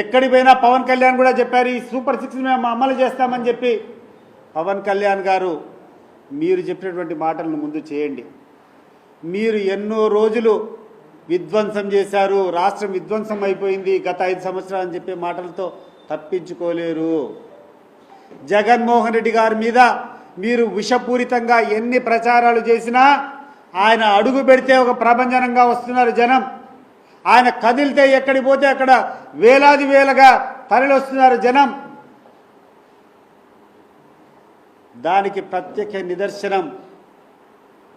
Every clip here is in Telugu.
ఎక్కడికి పోయినా పవన్ కళ్యాణ్ కూడా చెప్పారు ఈ సూపర్ సిక్స్ మేము అమలు చేస్తామని చెప్పి. పవన్ కళ్యాణ్ గారు మీరు చెప్పినటువంటి మాటలను ముందు చేయండి. మీరు ఎన్నో రోజులు విధ్వంసం చేశారు రాష్ట్రం విధ్వంసం అయిపోయింది గత ఐదు సంవత్సరాలు అని చెప్పే మాటలతో తప్పించుకోలేరు. జగన్మోహన్ రెడ్డి గారి మీద మీరు విషపూరితంగా ఎన్ని ప్రచారాలు చేసినా ఆయన అడుగు పెడితే ఒక ప్రభంజనంగా వస్తున్నారు జనం. ఆయన కదిలితే ఎక్కడికి పోతే అక్కడ వేలాది వేలగా తరలిస్తున్నారు జనం. దానికి ప్రత్యేక నిదర్శనం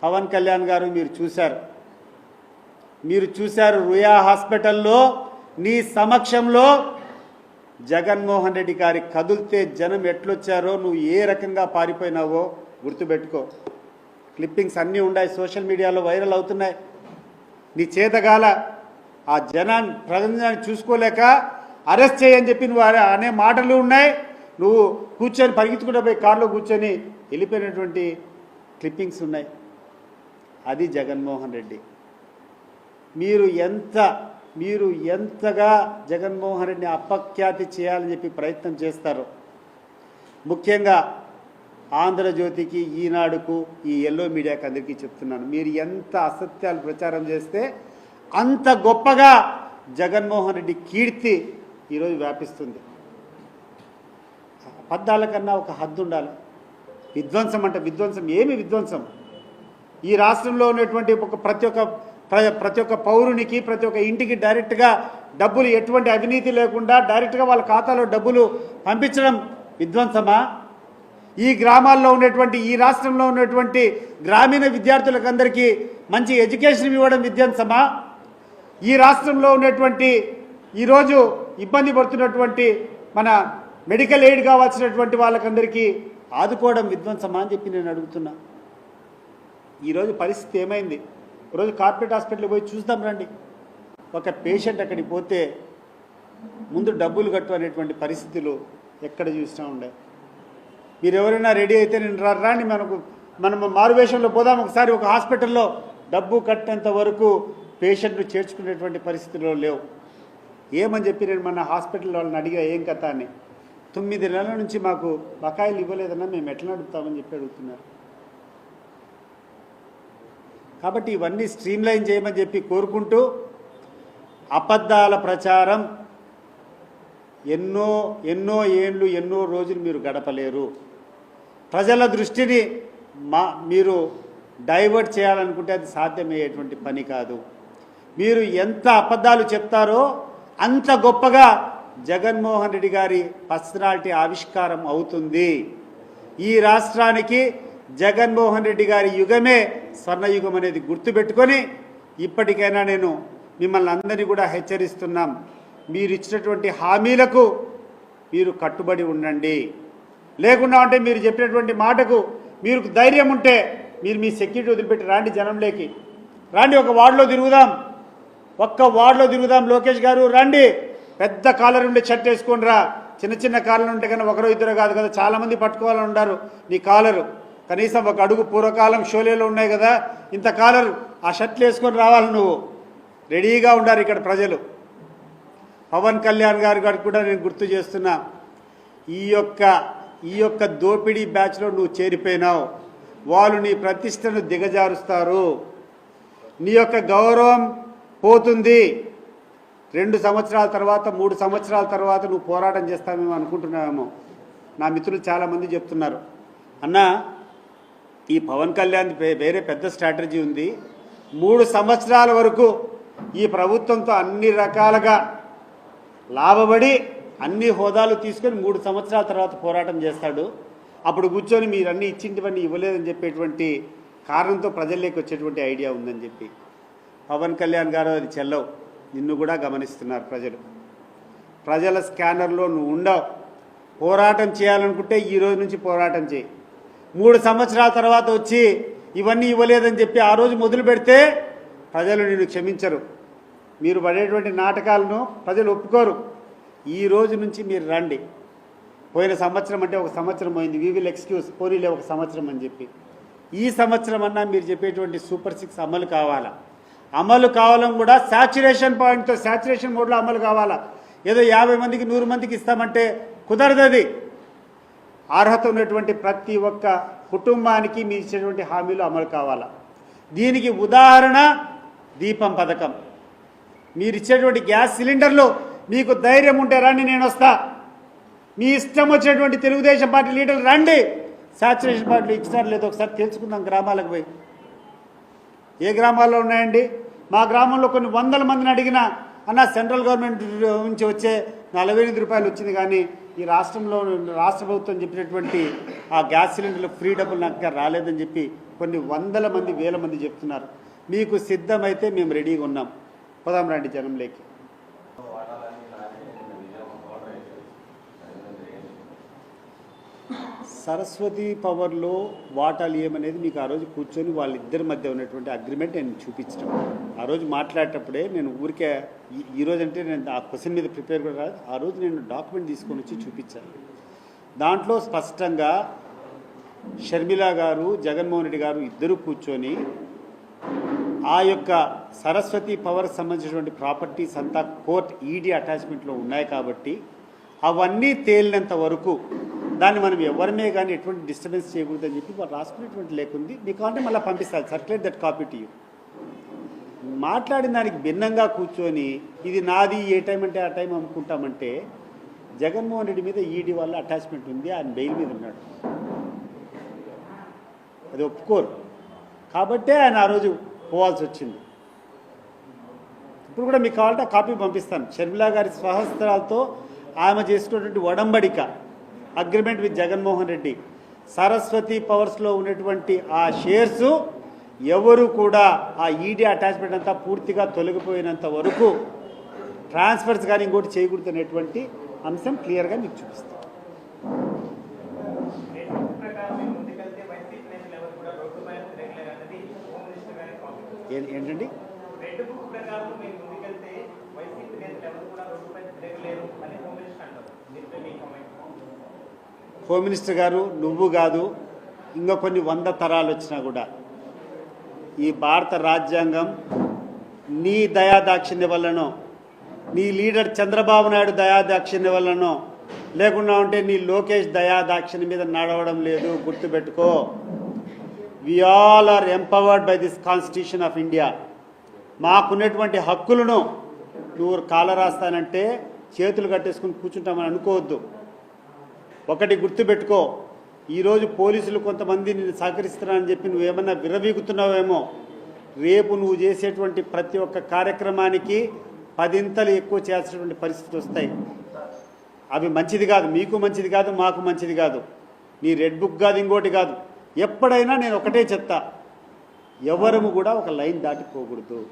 పవన్ కళ్యాణ్ గారు మీరు చూశారు. మీరు చూశారు రుయా హాస్పిటల్లో నీ సమక్షంలో జగన్మోహన్ రెడ్డి గారి కదిలితే జనం ఎట్లొచ్చారో నువ్వు ఏ రకంగా పారిపోయినావో గుర్తుపెట్టుకో. క్లిప్పింగ్స్ అన్నీ ఉన్నాయి సోషల్ మీడియాలో వైరల్ అవుతున్నాయి. నీ చేతగాల ఆ జనాన్ని ప్రజాన్ని చూసుకోలేక అరెస్ట్ చేయని చెప్పి నువ్వు అనే- అనే మాటలు ఉన్నాయి. నువ్వు కూర్చొని పరిగెత్తుకుంటూ పోయి కారులో కూర్చొని వెళ్ళిపోయినటువంటి క్లిప్పింగ్స్ ఉన్నాయి. అది జగన్మోహన్ రెడ్డి. మీరు ఎంత మీరు ఎంతగా జగన్మోహన్ రెడ్డిని అపఖ్యాతి చేయాలని చెప్పి ప్రయత్నం చేస్తారు. ముఖ్యంగా ఆంధ్రజ్యోతికి ఈనాడుకు ఈ ఎల్లో మీడియాకి అందరికీ చెప్తున్నాను. మీరు ఎంత అసత్యాలు ప్రచారం చేస్తే అంత గొప్పగా జగన్మోహన్ రెడ్డి కీర్తి ఈరోజు వ్యాపిస్తుంది. అబద్ధాల కన్నా ఒక హద్దు ఉండాలి. విధ్వంసం అంటే విధ్వంసం ఏమి విధ్వంసం? ఈ రాష్ట్రంలో ఉన్నటువంటి ఒక ప్రతి ఒక్క ప్ర- ప్రతి ఒక్క పౌరునికి ప్రతి ఒక్క ఇంటికి డైరెక్ట్గా డబ్బులు ఎటువంటి అవినీతి లేకుండా డైరెక్ట్గా వాళ్ళ ఖాతాలో డబ్బులు పంపించడం విధ్వంసమా? ఈ గ్రామాల్లో ఉన్నటువంటి ఈ రాష్ట్రంలో ఉన్నటువంటి గ్రామీణ విద్యార్థులకు అందరికీ మంచి ఎడ్యుకేషన్ ఇవ్వడం విధ్వంసమా? ఈ రాష్ట్రంలో ఉన్నటువంటి ఈరోజు ఇబ్బంది పడుతున్నటువంటి మన మెడికల్ ఎయిడ్ కావాల్సినటువంటి వాళ్ళకందరికీ ఆదుకోవడం విధ్వంసమా అని చెప్పి నేను అడుగుతున్నా. ఈరోజు పరిస్థితి ఏమైంది? ఈరోజు కార్పొరేట్ హాస్పిటల్కి పోయి చూద్దాం రండి. ఒక పేషెంట్ అక్కడికి పోతే ముందు డబ్బులు కట్టు అనేటువంటి పరిస్థితులు ఎక్కడ చూసినా ఉండే. మీరు ఎవరైనా రెడీ అయితే నేను రాని రాండి. మనకు మనం మారువేషంలో పోదాం. ఒకసారి ఒక హాస్పిటల్లో డబ్బు కట్టేంత వరకు పేషెంట్లు చేర్చుకునేటువంటి పరిస్థితుల్లో లేవు. ఏమని చెప్పి నేను మన హాస్పిటల్ వాళ్ళని అడిగా ఏం కథ అని. తొమ్మిది నెలల నుంచి మాకు బకాయిలు ఇవ్వలేదన్నా మేము ఎట్లా నడుపుతామని చెప్పి అడుగుతున్నారు. కాబట్టి ఇవన్నీ స్ట్రీమ్లైన్ చేయమని చెప్పి కోరుకుంటూ అబద్ధాల ప్రచారం ఎన్నో ఎన్నో ఏండ్లు ఎన్నో రోజులు మీరు గడపలేరు. ప్రజల దృష్టిని మా మీరు డైవర్ట్ చేయాలనుకుంటే అది సాధ్యమయ్యేటువంటి పని కాదు. మీరు ఎంత అబద్ధాలు చెప్తారో అంత గొప్పగా జగన్మోహన్ రెడ్డి గారి పర్సనాలిటీ ఆవిష్కారం అవుతుంది. ఈ రాష్ట్రానికి జగన్మోహన్ రెడ్డి గారి యుగమే స్వర్ణయుగం అనేది గుర్తుపెట్టుకొని ఇప్పటికైనా నేను మిమ్మల్ని అందరినీ కూడా హెచ్చరిస్తున్నాం. మీరు ఇచ్చినటువంటి హామీలకు మీరు కట్టుబడి ఉండండి. లేకుండా అంటే మీరు చెప్పినటువంటి మాటకు మీరు ధైర్యం ఉంటే మీరు మీ సెక్యూరిటీ వదిలిపెట్టి రాండి జనంలోకి. రాండి ఒక వార్డులో తిరుగుదాం. ఒక్క వార్డులో తిరుగుదాం లోకేష్ గారు రండి. పెద్ద కాలర్ ఉండి షర్ట్ వేసుకొని రా. చిన్న చిన్న కాలర్ ఉంటే కానీ ఒకరో ఇద్దరు కాదు కదా చాలామంది పట్టుకోవాలని ఉన్నారు నీ కాలరు. కనీసం ఒక అడుగు పూర్వకాలం షోలేలో ఉన్నాయి కదా ఇంత కాలర్ ఆ షర్ట్లు వేసుకొని రావాలి నువ్వు. రెడీగా ఉండారు ఇక్కడ ప్రజలు. పవన్ కళ్యాణ్ గారు గారికి కూడా నేను గుర్తు చేస్తున్నా. ఈ యొక్క ఈ యొక్క దోపిడీ బ్యాచ్లో నువ్వు చేరిపోయినావు. వాళ్ళు నీ ప్రతిష్టను దిగజారుస్తారు. నీ యొక్క గౌరవం పోతుంది. రెండు సంవత్సరాల తర్వాత మూడు సంవత్సరాల తర్వాత నువ్వు పోరాటం చేస్తామేమో అనుకుంటున్నావేమో. నా మిత్రులు చాలామంది చెప్తున్నారు. అన్న ఈ పవన్ కళ్యాణ్ వేరే పెద్ద స్ట్రాటజీ ఉంది. మూడు సంవత్సరాల వరకు ఈ ప్రభుత్వంతో అన్ని రకాలుగా లాభపడి అన్ని హోదాలు తీసుకొని మూడు సంవత్సరాల తర్వాత పోరాటం చేస్తాడు. అప్పుడు కూర్చొని మీరు అన్నీ ఇచ్చింటివన్నీ ఇవ్వలేదని చెప్పేటువంటి కారణంతో ప్రజల్లోకి వచ్చేటువంటి ఐడియా ఉందని చెప్పి. పవన్ కళ్యాణ్ గారు అది చెల్లవు. నిన్ను కూడా గమనిస్తున్నారు ప్రజలు. ప్రజల స్కానర్లో నువ్వు ఉండవు. పోరాటం చేయాలనుకుంటే ఈ రోజు నుంచి పోరాటం చేయి. మూడు సంవత్సరాల తర్వాత వచ్చి ఇవన్నీ ఇవ్వలేదని చెప్పి ఆ రోజు మొదలు పెడితే ప్రజలు నిన్ను క్షమించరు. మీరు పడేటువంటి నాటకాలను ప్రజలు ఒప్పుకోరు. ఈ రోజు నుంచి మీరు రండి. పోయిన సంవత్సరం అంటే ఒక సంవత్సరం పోయింది. వీ విల్ ఎక్స్క్యూజ్ పోనీలే ఒక సంవత్సరం అని చెప్పి. ఈ సంవత్సరం అన్నా మీరు చెప్పేటువంటి సూపర్ సిక్స్ అమలు కావాలా? అమలు కావాలని కూడా శాచురేషన్ పాయింట్తో శాచురేషన్ మోడ్లో అమలు కావాలా? ఏదో యాభై మందికి నూరు మందికి ఇస్తామంటే కుదరదది. అర్హత ఉన్నటువంటి ప్రతి ఒక్క కుటుంబానికి మీ ఇచ్చినటువంటి హామీలు అమలు కావాలా? దీనికి ఉదాహరణ దీపం పథకం. మీరు ఇచ్చేటువంటి గ్యాస్ సిలిండర్లు మీకు ధైర్యం ఉంటే రండి నేను వస్తా. మీ ఇష్టం వచ్చినటువంటి తెలుగుదేశం పార్టీ లీడర్లు రండి. సాచురేషన్ పార్టీలు ఇచ్చినారు లేదో ఒకసారి తెలుసుకుందాం గ్రామాలకు పోయి. ఏ గ్రామాల్లో ఉన్నాయండి? మా గ్రామంలో కొన్ని వందల మందిని అడిగిన అన్న సెంట్రల్ గవర్నమెంట్ నుంచి వచ్చే నలభై ఎనిమిది రూపాయలు వచ్చింది కానీ ఈ రాష్ట్రంలో రాష్ట్ర ప్రభుత్వం చెప్పినటువంటి ఆ గ్యాస్ సిలిండర్లు ఫ్రీ డబ్బులు నాకు రాలేదని చెప్పి కొన్ని వందల మంది వేల మంది చెప్తున్నారు. మీకు సిద్ధమైతే మేము రెడీగా ఉన్నాం. పోదాం రండి జనంలోకి. సరస్వతి పవర్లో వాటాలు ఏమనేది మీకు ఆ రోజు కూర్చొని వాళ్ళిద్దరి మధ్య ఉన్నటువంటి అగ్రిమెంట్ నేను చూపించడం ఆ రోజు మాట్లాడేటప్పుడే నేను ఊరికే ఈ- రోజు అంటే నేను ఆ క్వశ్చన్ మీద ప్రిపేర్ కూడా రాదు ఆ రోజు నేను డాక్యుమెంట్ తీసుకొని వచ్చి చూపించాను. దాంట్లో స్పష్టంగా షర్మిల గారు జగన్మోహన్ రెడ్డి గారు ఇద్దరు కూర్చొని ఆ యొక్క సరస్వతి పవర్ సంబంధించినటువంటి ప్రాపర్టీస్ అంతా కోర్ట్ ఈడీ అటాచ్మెంట్లో ఉన్నాయి కాబట్టి అవన్నీ తేలినంత వరకు దాన్ని మనం ఎవరిమే కానీ ఎటువంటి డిస్టర్బెన్స్ చేయకూడదని చెప్పి వాళ్ళు రాసుకునేటువంటి లేకుంది మీకు అంటే మళ్ళీ పంపిస్తారు circulate that copy to you మాట్లాడిన దానికి భిన్నంగా కూర్చొని ఇది నాది ఏ టైం అంటే ఆ టైం అమ్ముకుంటామంటే జగన్మోహన్ రెడ్డి మీద ఈడీ వల్ల అటాచ్మెంట్ ఉంది. ఆయన బెయిల్ మీద ఉన్నాడు. అది ఒప్పుకోరు. కాబట్టే ఆయన ఆ రోజు పోవాల్సి వచ్చింది. ఇప్పుడు కూడా మీకు కావాలంటే ఆ కాపీ పంపిస్తాను. షర్మిలా గారి స్వహస్త్రాలతో ఆమె చేసుకున్నటువంటి ఒడంబడిక అగ్రిమెంట్ విత్ జగన్మోహన్ రెడ్డి. సరస్వతి పవర్స్లో ఉన్నటువంటి ఆ షేర్స్ ఎవరు కూడా ఆ ఈడీ అటాచ్మెంట్ అంతా పూర్తిగా తొలగిపోయినంత వరకు ట్రాన్స్ఫర్స్ కానీ ఇంకోటి చేయకూడదు అనేటువంటి అంశం క్లియర్గా మీకు చూపిస్తాను రేటు ప్రకారం మేము ముందుకెళ్తే వైసీపీ నేతలు ఎవరు కూడా రోడ్డు పైన తిరగలేరు అన్నది హోమ్ మినిస్టర్ గారి కామెంట్ ఏ- ఏంటండి రెడ్ బుక్ ప్రకారం మేము ముందుకెళ్తే వైసీపీ నేతలు ఎవరు కూడా రోడ్డు పైన తిరగలేరు అని హోమ్ మినిస్టర్ అంటారు దీనిపై మీ కామెంట్ హోమ్ మినిస్టర్ గారు నువ్వు కాదు ఇంకా కొన్ని వంద తరాలు వచ్చినా కూడా ఈ భారత రాజ్యాంగం నీ దయాదాక్షిణ్య వల్లనో నీ లీడర్ చంద్రబాబు నాయుడు దయాదాక్షిణ్య వల్లనో లేకుండా ఉంటే నీ లోకేష్ దయాదాక్షిణ్య మీద నడవడం లేదు గుర్తుపెట్టుకో. We all are empowered by this constitution of India మాకున్నటువంటి హక్కులను నువ్వు కాల రాస్తానంటే చేతులు కట్టేసుకుని కూర్చుంటామని అనుకోవద్దు. ఒకటి గుర్తుపెట్టుకో. ఈరోజు పోలీసులు కొంతమంది నేను సహకరిస్తున్నానని చెప్పి నువ్వేమన్నా విరవీగుతున్నావేమో రేపు నువ్వు చేసేటువంటి ప్రతి ఒక్క కార్యక్రమానికి పదింతలు ఎక్కువ చేయాల్సినటువంటి పరిస్థితులు వస్తాయి. అవి మంచిది కాదు. మీకు మంచిది కాదు మాకు మంచిది కాదు. నీ రెడ్ బుక్ కాదు ఇంకోటి కాదు. ఎప్పుడైనా నేను ఒకటే చెప్తా. ఎవరము కూడా ఒక లైన్ దాటిపోకూడదు.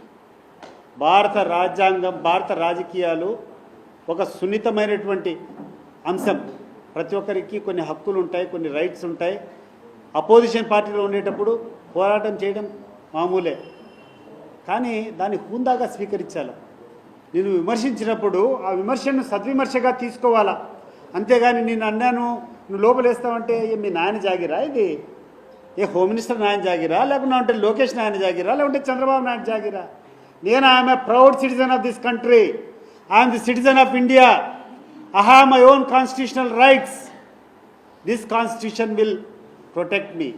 భారత రాజ్యాంగం భారత రాజకీయాలు ఒక సున్నితమైనటువంటి అంశం. ప్రతి ఒక్కరికి కొన్ని హక్కులు ఉంటాయి కొన్ని రైట్స్ ఉంటాయి అపోజిషన్ పార్టీలో ఉండేటప్పుడు పోరాటం చేయడం మామూలే. కానీ దాన్ని హుందాగా స్వీకరించాలి. నేను విమర్శించినప్పుడు ఆ విమర్శను సద్విమర్శగా తీసుకోవాలా? అంతేగాని నేను అన్నాను నువ్వు లోపలేస్తావంటే ఏ మీ నాయన జాగిరా ఇది? ఏ హోమ్ మినిస్టర్ నాయన జాగిరా? లేకుండా అంటే లోకేష్ నాయన జాగిరా? లేకుంటే చంద్రబాబు నాయుడు జాగిరా? నేను I'm a proud citizen of this country. I'm the citizen of India. I have my own constitutional rights this constitution will protect me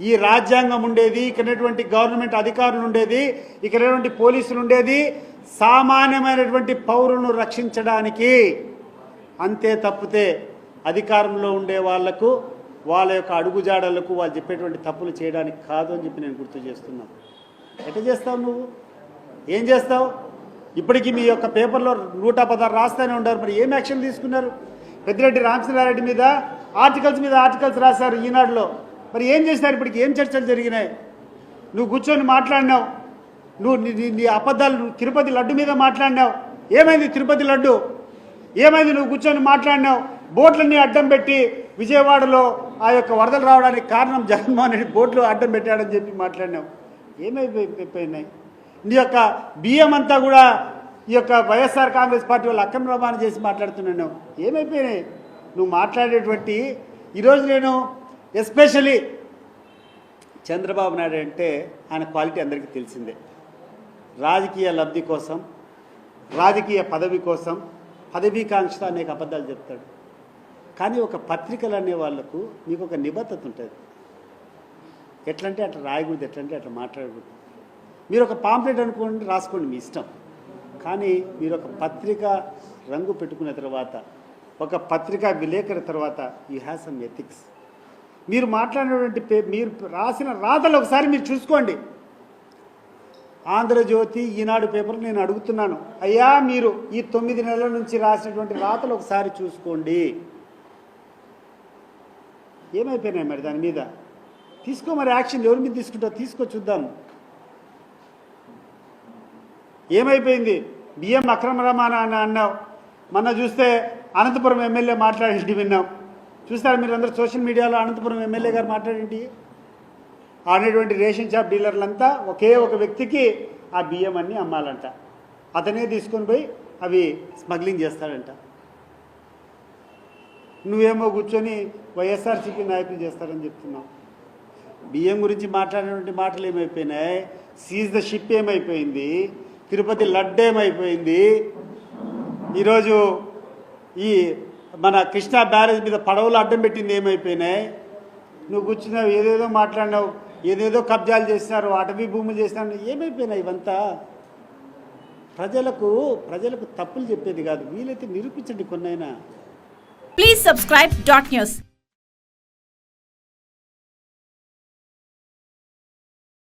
ఈ రాజ్యాంగం ఉండేది ఇక్కడటువంటి గవర్నమెంట్ అధికారులు ఉండేది ఇక్కడటువంటి పోలీసులు ఉండేది సామాన్యమైనటువంటి పౌరులను రక్షించడానికి. అంతే తప్పితే అధికారంలో ఉండే వాళ్ళకు వాళ్ళ యొక్క అడుగుజాడలకు వాళ్ళు చెప్పేటువంటి తప్పులు చేయడానికి కాదు అని చెప్పి నేను గుర్తు చేస్తున్నాను ఎట్లా చేస్తావు నువ్వు? ఏం చేస్తావు? ఇప్పటికీ మీ యొక్క పేపర్లో నూట పదహారు రాస్తూనే ఉన్నారు. మరి ఏం యాక్షన్ తీసుకున్నారు? పెద్దిరెడ్డి రామచంద్రారెడ్డి మీద ఆర్టికల్స్ మీద ఆర్టికల్స్ రాశారు ఈనాడులో. మరి ఏం చేసినారు ఇప్పటికి ఏం చర్చలు జరిగినాయి? నువ్వు కూర్చొని మాట్లాడినావు. నువ్వు నీ- నీ అబద్ధాలు నువ్వు తిరుపతి లడ్డు మీద మాట్లాడినావు. ఏమైంది తిరుపతి లడ్డు? ఏమైంది నువ్వు కూర్చొని మాట్లాడినావు? బోట్లన్నీ అడ్డం పెట్టి విజయవాడలో ఆ యొక్క వరదలు రావడానికి కారణం జగన్మోహన్ రెడ్డి బోట్లు అడ్డం పెట్టాడని చెప్పి మాట్లాడినావు. ఏమైపోయినాయి నీ యొక్క బియ్యం అంతా కూడా ఈ యొక్క వైఎస్ఆర్ కాంగ్రెస్ పార్టీ వాళ్ళు అక్రమ రవాణా చేసి మాట్లాడుతున్నాను. ఏమైపోయినాయి? నువ్వు మాట్లాడేటువంటి ఈరోజు నేను ఎస్పెషలీ చంద్రబాబు నాయుడు అంటే ఆయన క్వాలిటీ అందరికీ తెలిసిందే. రాజకీయ లబ్ధి కోసం రాజకీయ పదవి కోసం పదవీకాంక్షతో అనేక అబద్ధాలు చెప్తాడు. కానీ ఒక పత్రికలు అనే వాళ్ళకు మీకు ఒక నిబద్ధత ఉంటుంది. ఎట్లంటే అట్లా రాయకూడదు ఎట్లంటే అట్లా మాట్లాడకూడదు. మీరు ఒక పాంప్లెట్ అనుకోండి రాసుకోండి మీ ఇష్టం. కానీ మీరు ఒక పత్రిక రంగు పెట్టుకున్న తర్వాత ఒక పత్రిక విలేకరి తర్వాత యూ హ్యావ్ సమ్ ఎథిక్స్ మీరు మాట్లాడినటువంటి పే మీరు రాసిన రాతలు ఒకసారి మీరు చూసుకోండి. ఆంధ్రజ్యోతి ఈనాడు పేపర్ నేను అడుగుతున్నాను. అయ్యా మీరు ఈ తొమ్మిది నెలల నుంచి రాసినటువంటి రాతలు ఒకసారి చూసుకోండి. ఏమైపోయినాయి మరి దాని మీద? తీసుకో మరి యాక్షన్ ఎవరి మీద తీసుకుంటా తీసుకో చూద్దాం. ఏమైపోయింది? బియ్యం అక్రమ రవాణా అని అన్నావు. మొన్న చూస్తే అనంతపురం ఎమ్మెల్యే మాట్లాడేటి విన్నాం. చూస్తారా మీరు అందరూ సోషల్ మీడియాలో అనంతపురం ఎమ్మెల్యే గారు మాట్లాడేంటి అనేటువంటి రేషన్ షాప్ డీలర్లంతా ఒకే ఒక వ్యక్తికి ఆ బియ్యం అన్నీ అమ్మాలంట. అతనే తీసుకొని పోయి అవి స్మగ్లింగ్ చేస్తాడంట. నువ్వేమో కూర్చొని వైఎస్ఆర్సీపీ నాయకులు చేస్తారని చెప్తున్నావు. బియ్యం గురించి మాట్లాడినటువంటి మాటలు ఏమైపోయినాయి సీజ్ ద షిప్ ఏమైపోయింది? తిరుపతి లడ్డేమైపోయింది. ఈరోజు ఈ మన కృష్ణా బ్యారేజ్ మీద పడవలు అడ్డం పెట్టింది ఏమైపోయినాయి? నువ్వు కూర్చున్నావు ఏదేదో మాట్లాడినావు ఏదేదో కబ్జాలు చేసినారు అటవీ భూములు చేసినారు ఏమైపోయినాయి ఇవంతా? ప్రజలకు ప్రజలకు తప్పులు చెప్పేది కాదు. వీలైతే నిరూపించండి కొన్నైనా. Please subscribe dot news